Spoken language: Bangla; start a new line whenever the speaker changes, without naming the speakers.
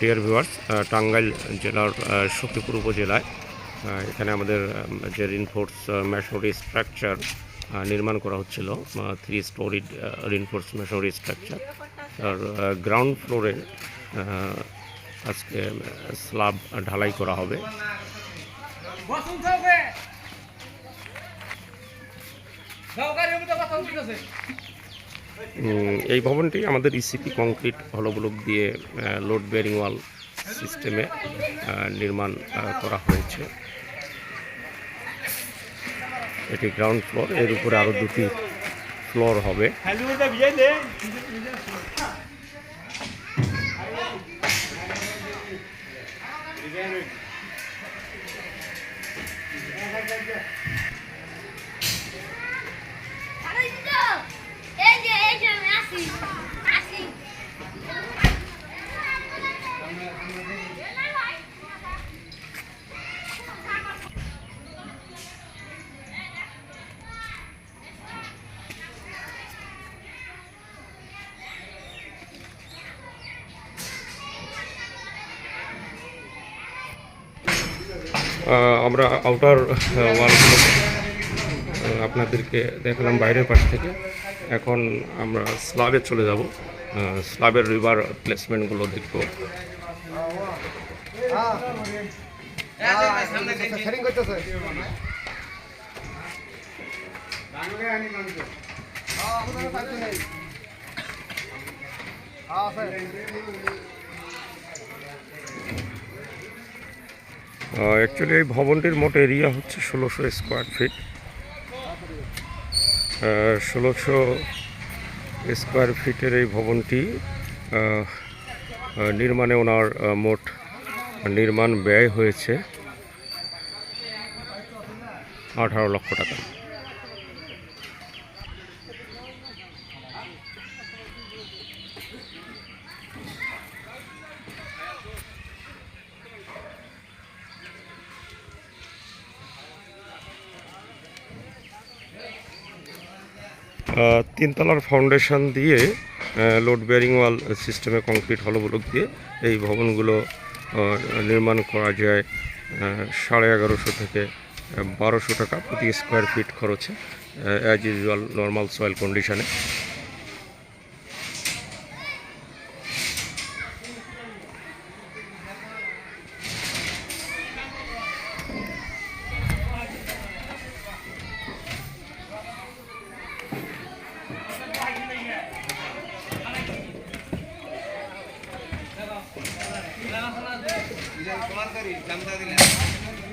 ডিয়ার ভিউয়ার্স টাঙ্গাইল জেলার সখীপুর উপজেলায় এখানে আমাদের যে রিনফোর্স মেশরি স্ট্রাকচার নির্মাণ করা হচ্ছিল three storey reinforce masonry structure আর গ্রাউন্ড ফ্লোরে আজকে স্ল্যাব ঢালাই করা হবে।
কথা
এই ভবনটি আমাদের ইসিপি কংক্রিট হলবলক দিয়ে লোড বেয়ারিং ওয়াল সিস্টেমে নির্মাণ করা হয়েছে। এটি গ্রাউন্ড ফ্লোর এর উপরে আরও দুটি ফ্লোর হবে। আমরা আউটার ওয়ালগুলো আপনাদেরকে দেখালাম বাইরের পাশ থেকে এখন আমরা স্ল্যাবে চলে যাব স্ল্যাবের রিভার প্লেসমেন্টগুলো দেখবো
সেটিং
অ্যাকচুয়ালি এই ভবনটির মোট এরিয়া হচ্ছে ষোলোশো স্কোয়ার ফিট ষোলোশো স্কোয়ার ফিটের এই ভবনটি নির্মাণে ওনার মোট নির্মাণ ব্যয় হয়েছে আঠারো লক্ষ টাকা। তিনতলার ফাউন্ডেশন দিয়ে লোড বেয়ারিং ওয়াল সিস্টেমে কংক্রিট হলবলক দিয়ে এই ভবনগুলো নির্মাণ করা যায় সাড়ে এগারোশো থেকে বারোশো টাকা প্রতি স্কোয়ার ফিট খরচে অ্যাজ ইউজুয়াল নর্মাল সয়েল কন্ডিশনে
करी